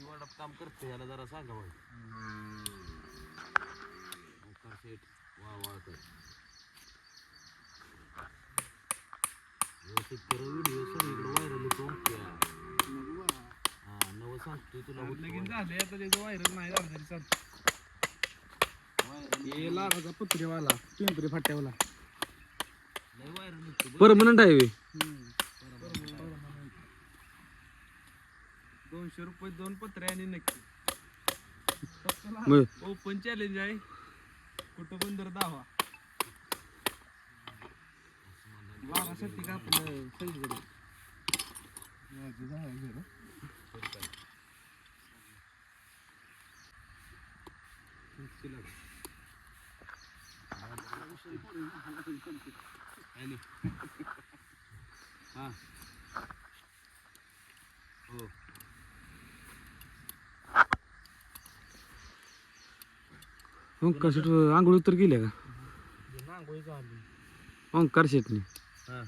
वाडप काम करते याला जरा सांगा ओंकार शेठ वा व्यवस्थित कर व्हिडिओ सगळीकडे व्हायरल होतो हा नवं सांगतोय तुला लगीन झाले आता त्याचं व्हायरल नाही झालं तरी चालतं. हे लाडाचा पत्रेवाला पिंपरी फाट्यावाला. लय व्हायरल होतो. परमनंट आहे. दोनशे रुपये दोन पत्रे आणि नक्की. ओपन चॅलेंज आहे. कुठं पण तर दावा वारासाठी का आपलं सगळीकडे हा. हो. ओंकार शेट आंघोळ तर गेल्या का? ओंकार शेटने. हा.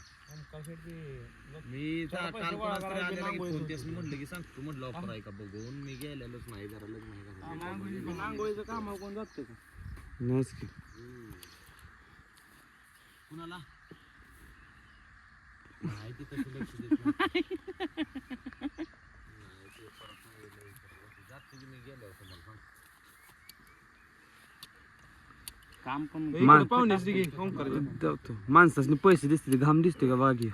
मी काल कोणाला तरी आलेला की फोन म्हणलं की सांगतो म्हटलं ऑफर आहे का बघून. मी गेलेलोच नाही जरा लग्न आहे का नांगोळीचं काम कोण जातं का? नाहीच की. कुणाला? नाही ते तसं लक्ष देत नाही. नाही, ते परत नाही लई करत. जातो की मी गेल्यावर तुम्हाला सांगतो. काम पण जातो. पैसे दिसते घाम दिसते का वाघी?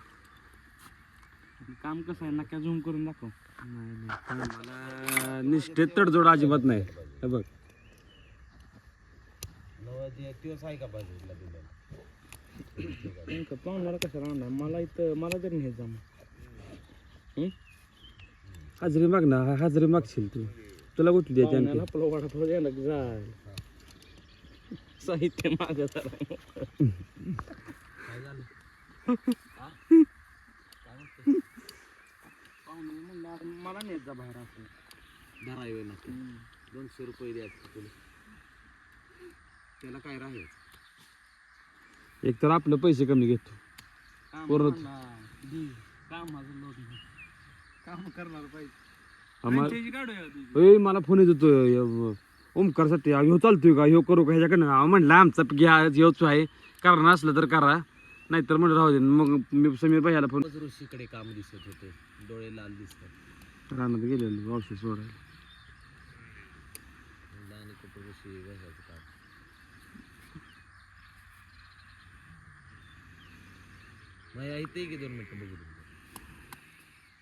काम कसं आहे? नक्या झूम करून दाखव. नाही नाही. मला निष्ठेत तडजोड अजिबात नाही. हे बघ? नेमकं पाहुण्याला कशाला आणणार मला इथं मला तरी न्यायचं मग हाजरी माग ना हाजरी मागशील तू. तुला कुठली द्यायची पाहुण्याला आणखी आपलं वडापाव द्यायला की जाय. साहित्य अरे मला नेत जा बाहेर असं. धरावे दोनशे रुपये द्यायचे तुला. त्याला काय एक तर आपलं पैसे कमी घेतो. काम परत. करणार, कामाचं. काम पाहिजे. मला फोन येत होतो ओमकारसाठी ह्यो चालतोय का? ह्यो करू का? ह्याच्याकडनं म्हणलं आमचा घ्या ह्योच आहे. कारण असलं तर करा. नाहीतर म्हणलं राहू दे. मग मी समीर भाईला फोन ऋषीकडे काम दिसत होते. डोळे लाल दिसतात. रानात गेलेलो औषध सोडायला. नाही ऐकते की दोन मिनिटं बघू तुमचं बघायचं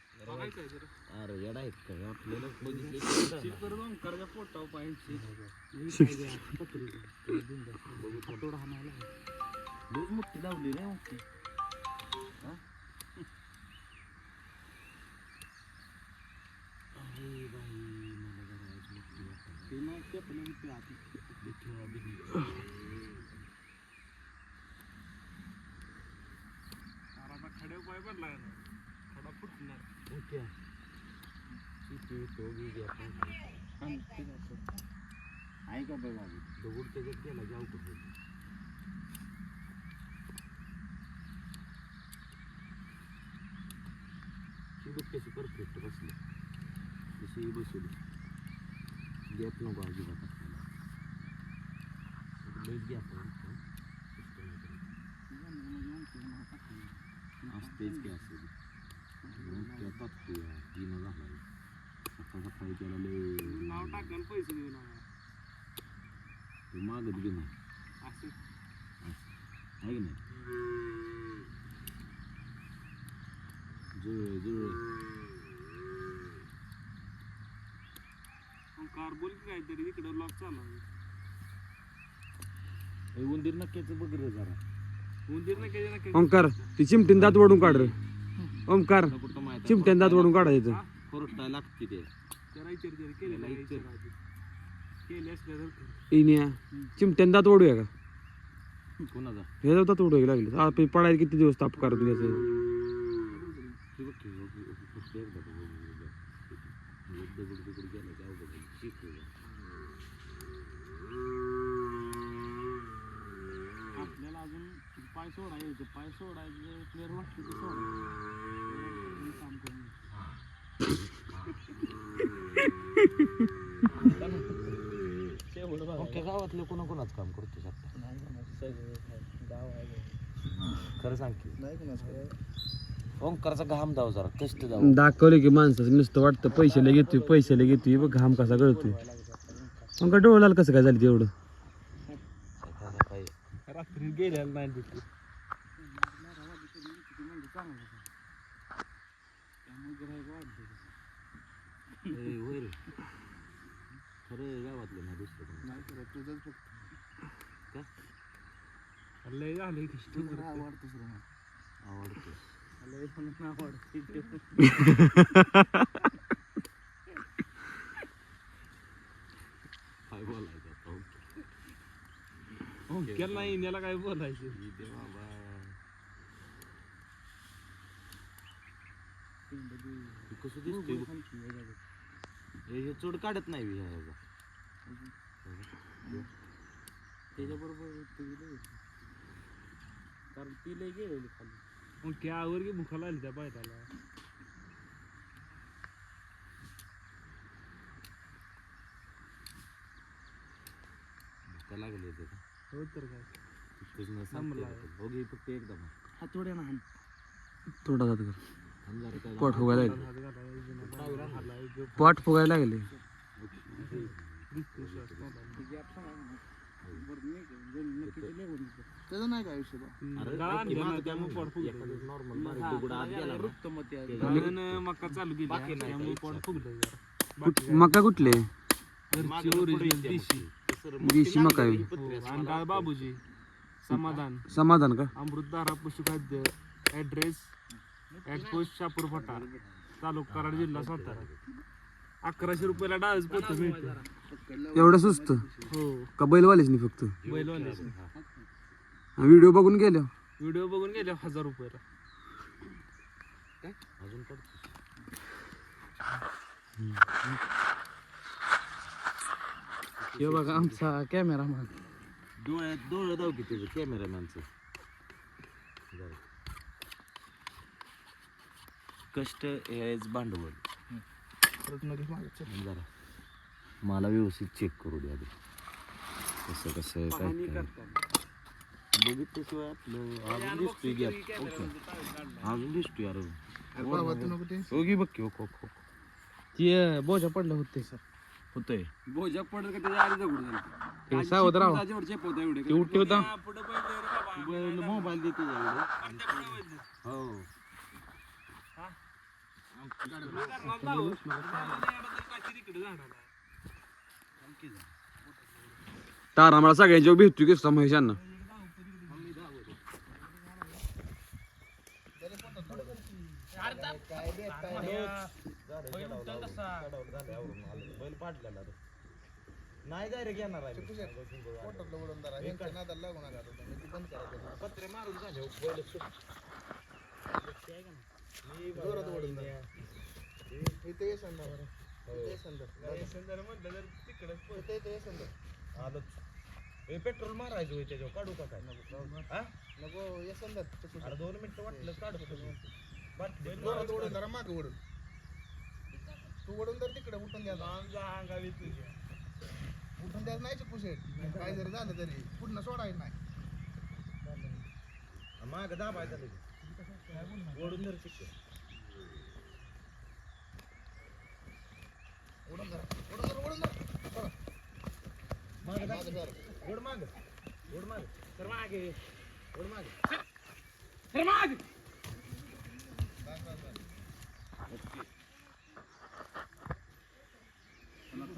आहे जरा. अरे येडा आहेत का आपल्याला बघितले करून ओंकारच्या पोटावर पाहिजे मोठी लावली रे मोठी अरे बाई मला जरा आज मोठी वाटायला. ते मग ते पण ते आत. विठ्ठला बिठ्ठला. अरे आता खड्यावर पाय पडला आहे का बघा दगड त्याच्यात गेला जाऊ कुठे ही। बघ कशी परफेक्ट बसली कशी बसवली गॅप नको अजिबात आपल्याला लईच गॅप असतेच की असते त्या तीन झाला सकाळ सकाळी त्याला लय नाव टाकायला पैसे देऊ नका ते मागत बी नाही असं आहे की नाही जुळ जुळ कार बोल की काहीतरी इकडं लॉक चालू आहे. उंदीर नक्कीच बघ रे जरा. उंदीर ना काही ओंकार ती चिमटीन दात वडून काढ रे. ओंकार चिमट्यान दात वडून काढायचं लागते ते. इनिया चिमट्यान दात वडूया का कोणाचा हे जाऊ दात वडू लागले पडायला किती दिवस ताप करत घ्यायचं हे बघ की, हे बघ, हे फक्त एकदा बघ, हे बघ, हे बघ. हे दगड बिगड गेला की अवघड होईल. शिक हे बघ. आपल्याला अजून पाय सोडायचे पाय सोडायचे प्लेअर वाटते ते सोडायचे काम करून शेवट बघा अख्ख्या गावातलं कोणा कोणाच काम करतो नाही. गाव आहे खरं सांग की. नाही ओंकारचा घाम दाव जरा कष्ट दाव. दाखवले की माणसाचं नुसतं वाटतं पैशाला घेतोय पैशाला घेतोय बघ घाम कसा गळतोय. का डोळ्याला कसं काय झालं तेवढं? रात्री गेलेला नाही होय रे खरं गावातलं नाही दुसरं. नाही तुझंच फक्त. का? लय झालं कष्ट आवडतं लय म्हणून आवडते काय बोलायचं आता केलं नाही याला काय बोलायचं? बाबा. हे कसं दिसतंय बघ. हे हे चोड काढत नाही बी ह्या ह्याचा. त्याच्याबरोबर कारण ती लय गेलेली खाली. मग त्यावर की भुका लागली त्या बायताला भुका लागली का? हो तर काय? तुझं संपला. ओके फक्त एकदा मग. हातोड्या ना हाण थांब जरा पोट फुगायला लागले. हात हात पोट फुगायला लागले. त्याचं नाही काय विषय अरे, गाळा ऐक की आणला माझं ना त्यामुळे त्यामुळे पोट फुगलं. एखादं normal बारीक दगड आत गेला ना, रुक्त मग ते. ते गाळानं मका चालू केली. बाकी नाही त्यामुळे काही पोट इच्छा. फुगलं जरा. कुठ बाकी काय. मका कुठले? घरची original मग. देशी मका लागली आहे. ही पत्री असं आणि मला गाळ वाटतं. बाबूजी. समाधान. समाधान का? अमृतधारा पशुखाद्य ॲड्रेस ॲटपोस्ट शापूर फटार तालुका कराड जिल्हा सातारा. अकराशे रुपयाला डाळच पोत मिळते. एवढं सुस्त हो. का बैलवालेच नाही फक्त बैलवाल्याचे व्हिडिओ बघून गेलो व्हिडिओ बघून गेले हजार रुपयाला. अजून पडतो. हे बघा आमचा कॅमेरामॅन डोळ्यात डोळं दाव की त्याचं कॅमेरामॅनचं कष्ट हेच भांडवल. जरा मला व्यवस्थित चेक करू द्या आधी. कसं कसं काय काय. बघितल्याशिवाय आपलं? अजून दिसतोय गॅप ओके. अजून दिसतोय अरे ओके बघ की ओके ओके ते बोजा पडलं होते सर. होतंय. बोजा पडत का त्याच्या आधी दगड झाली. ते सावध राहा. एवढे ते उठते होता मोबाईल देते हो. तारा मला सगळ्यांच्या भेटतो की महेशांना बैल पाडलेला रे. नाही जाय रे घेणार आहे पत्रे मारून झाले हो, बैल सुट- मी बघा, आलोच. हे पेट्रोल मारायचं होय त्याच्यावर. काढू का काय? हा? अरे दोन मिनिटं वाटलं काढतो बाटली जोरात ओढून जरा मागे ओढून तू ओढून तर तिकडे उठून द्यायचा अंगावी तुझ्या उठून द्यायचं नाही पुशेट काय जरी झालं तरी. पुढनं सोडायचं नाही. माग दाबायचा लगेच. ओढून धर तिकडे. ओढून जरा ओढून जरा ओढून बरं. माग दाब. ओढ माग. ओढ माग. तर मागे. ओढ माग. तर मागे.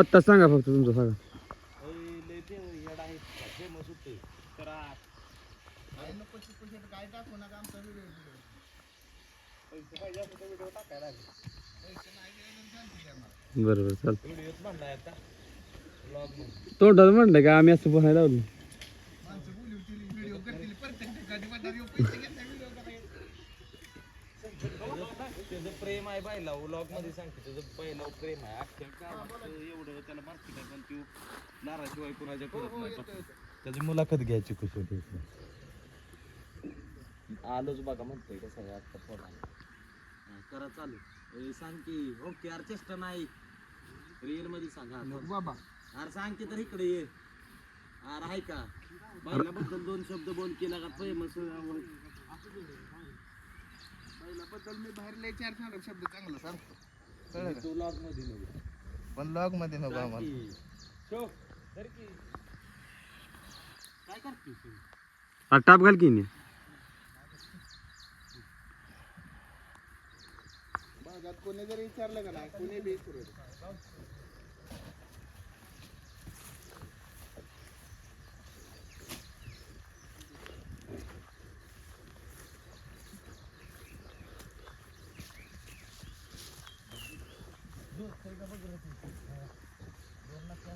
पत्ता सांगा फक्त तुमचा सांगा. बरोबर चाल तोंडात म्हणलं का आम्ही असं बोलायला लावलं माणसं बोलवतील व्हिडिओ करतील प्रत्येक ठिकाणी म्हणणार "ह्यो पैसे घेतला व्हिडिओ करायला त्याचं प्रेम आहे बायला व्लॉगमध्ये सांगते त्याचं पहिला प्रेम आहे. अख्ख्या गावात एवढं त्याला मार्केट आहे पण तू नाराशिवाय कुणाच्या करत नाही त्याची मुलाखत घ्यायची खुश होती आलोच बघा म्हणतोय कसं आहे आता फोन करा चालू. ए, सांग की ओके अरे चेष्टा नाही. रिअलमध्ये सांग हा, बाबा. अरे सांग की तर इकडे ये. अरे आहे का? बैलाबद्दल दोन शब्द बोल केला का फेमस पहिल्याबद्दल मी बाहेर लय चार सांगा शब्द चांगला सांगतो कळलं का? तू लॉग मध्ये नको पण लॉग मध्ये नको आम्हाला शो धर की. काय करते तू टाप घाल की नाही भागात कोणी जरी विचारलं का नाही कोणी बी विचारू दे.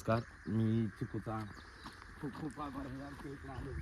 नमस्कार. मी चिकूचा खूप खूप आभार आहे. आमच्या इकडे आलो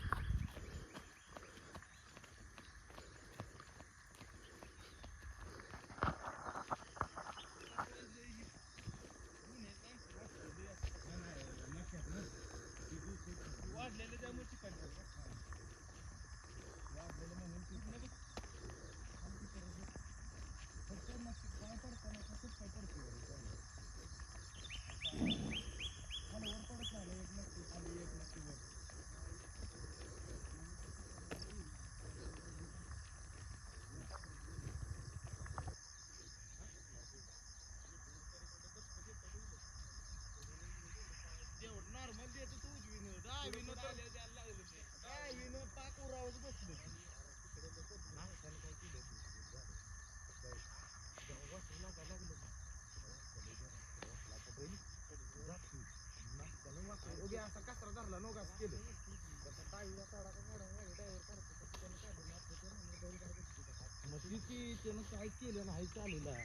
मग त्यानं काय केलं नाही चालूला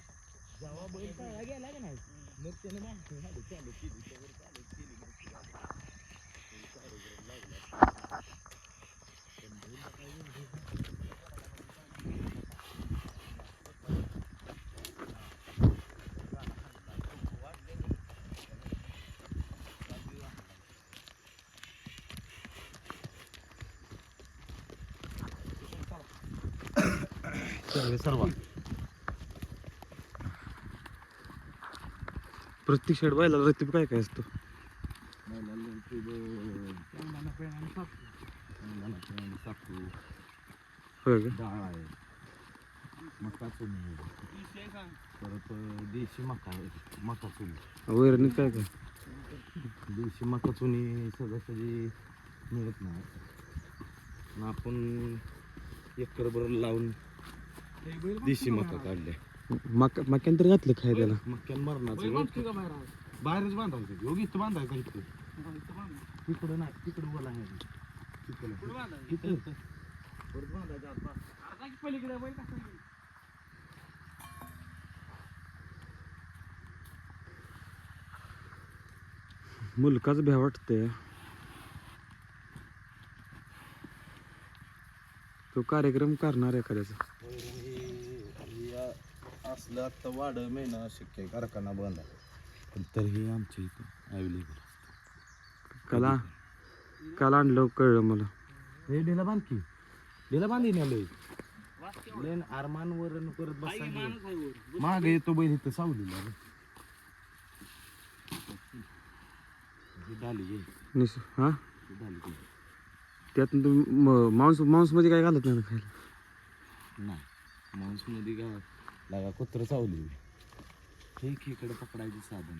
जेव्हा बैल पळला गेला का नाही मग त्यानं माणसं झाली चालू केली त्यावर चालू केली मग ती गाडी. ते चालू लागला. पण बैल काय एवढं सर्व. प्रत्येक शेड बायला रतीब काय काय असतो? होय का? डाळ आहे मका चुनी परत देशी मका आहे मका चुनी वैरणीत काय काय देशी मका चुनी सहजासहजी मिळत नाही. मग आपण एकरभर लावून देशी मका काढल्या मका मक्यानंतर घातलं काय त्याला? मक्यान मरणाचं बाहेरच बांधायचं योगी इथं बांधायचं इथं तिकडं नाही तिकडं कसं मुलकाच भ्या वाटतंय. तो कार्यक्रम करणार एखाद्याचा. असलं आता वाढ महिना शक्य आहे कारखाना बंद आहे. पण तरीही आमच्या इथं अवेलेबल काला काल आणलं कळलं मला. हे डेला बांध की. डेला बांधी आलोय लेन आरमान वर परत बसा माग येतो बैल इथं सावलीला रे. ही डाली घे निस हा? डाली घे. त्यात मांस मांसमध्ये काय घालत नाही ना खायला? नाही. मांसमध्ये का लागा कुत्र चावली. ठीक इकडे पकडायची साधन.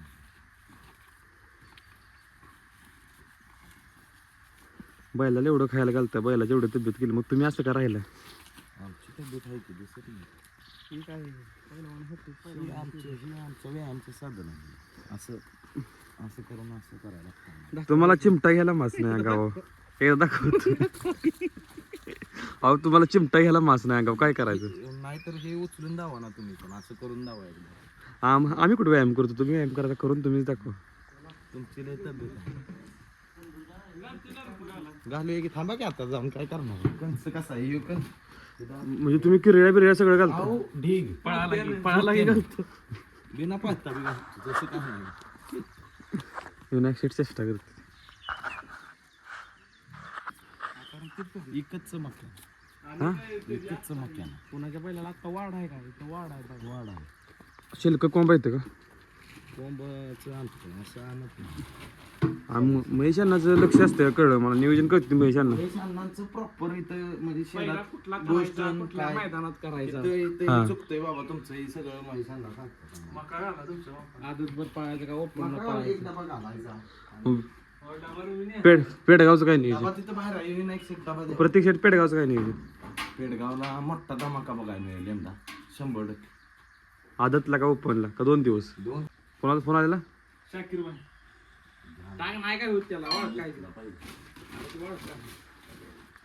बैलाला एवढं खायला घालतं बैलाची एवढं तब्येत केली मग तुम्ही असं का राहिलं? आमची तब्येत आहे की दिसत नाही. आमचं हे आमचं व्यायामचं साधन आहे. असं असं करून असं करायला तुम्हाला चिमटा घ्यायला मास नाही अंगावर एकदा दाखवतो. अहो तुम्हाला चिमटा घ्यायला मास नाही अंगावर. काय करायचं? नाहीतर हे उचलून दावा ना तुम्ही पण असं करून दावा एकदा. आम आम्ही कुठे व्यायाम करतो? तुम्ही व्यायाम करायचा करून तुम्हीच दाखवा. तुमची लय तब्येत आहे. घालूया की थांबा की आता जाऊन काय करणार? कंस कसा आहे? कंस म्हणजे तुम्ही किरड्या बिरड्या सगळं घालता? अहो ढीग. पळाला पळाला की घालतो. बिना पाहता बी घालतो तसं काय नाही. चेष्टा करते. इकतच मक्यान कुणाच्या पहिल्याला आता वाढ आहे का? इथं वाढ आहे बघा. वाढ आहे. शिल्क कोंब येतं का? कोंबचं आणतो असं आणत नाही. आम- महेशांनाचं लक्ष असतं कळलं मला. नियोजन करते महेशांना हे सान्नांचं प्रॉपर इथं म्हणजे पहिला शेतात कुठला गोष्ट करायचा, कुठल्या काय- मैदानात करायचा? इथं इथं हा. हे चुकतंय बाबा तुमचं हे सगळं महिसांना सांगतो मका घाला तुमच्या बापाला. आदतभर पाळायचं का? ओपन मका एक डबा घालायचा. पेड पेडगावचं काय नियोजन? डबा तिथं बाहेर आहे विनायक शेट डबा द्या. प्रत्येक शेट पेडगावचं काय नियोजन? पेडगावला मोठा धमाका बघायला मिळेल यंदा. शंभर टक्के. आदतला का ओपनला? का दोन दिवस? दोन. कोणाचा फोन आलेला? शाकीर भाई. टांग नाही काय होत त्याला? ओळख काय तिला? पाहिजे ओळख काय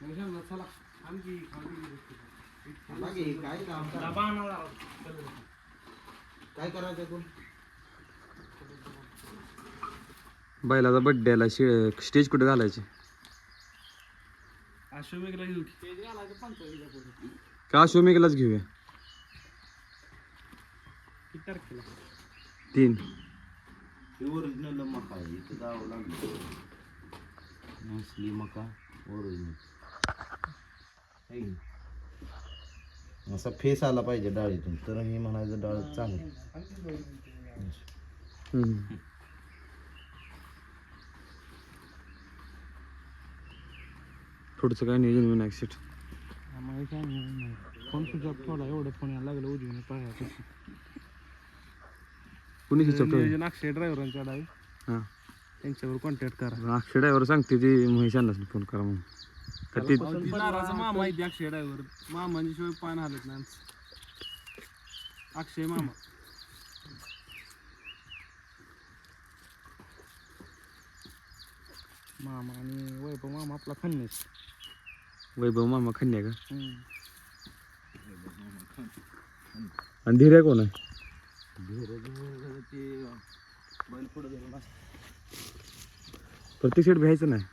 मग सांगा, चला आणखी खाली बाकी काय काम करा डबा आणा जरा. काय करायचं बैलाचा बड्डेला शे स्टेज कुठे घालायचे? अश्वमेघला घेऊ की? अश्वमेघलाच घेऊया किती तारखेला? तीन. ओरिजिनल मका आहे इथं जावं लागलं. नसली मका ओरिजिनल असा फेस आला पाहिजे डाळीतून तर हे म्हणायचं डाळ चांगली. हम्म. पुढचं काय नियोजन विनायक शेट आम्हाला काय नाही. फोन सुद्धा थोडा एवढं फोन यायला लागलं उजवीने पाहायचं कुणी ठेवलं? नियोजन अक्षय ड्रायव्हरांच्या डावी. हां. त्यांच्यावर कॉन्टॅक्ट करा. अक्षय ड्रायव्हर सांगते ती महेशांनाच फोन करा म्हणून. का ते नाराचा मामा आहे ते अक्षय ड्रायव्हर मामांच्या शिवाय पान हालत नाही आमचं. अक्षय मामा. मामा आणि वैभव मामा आपला खन्नेस. वैभव मामा खन्या का. आणि धीर्या कोण आहे? प्रत्येक शेट भ्यायचं नाही.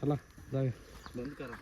चला जाऊया. बंद करा.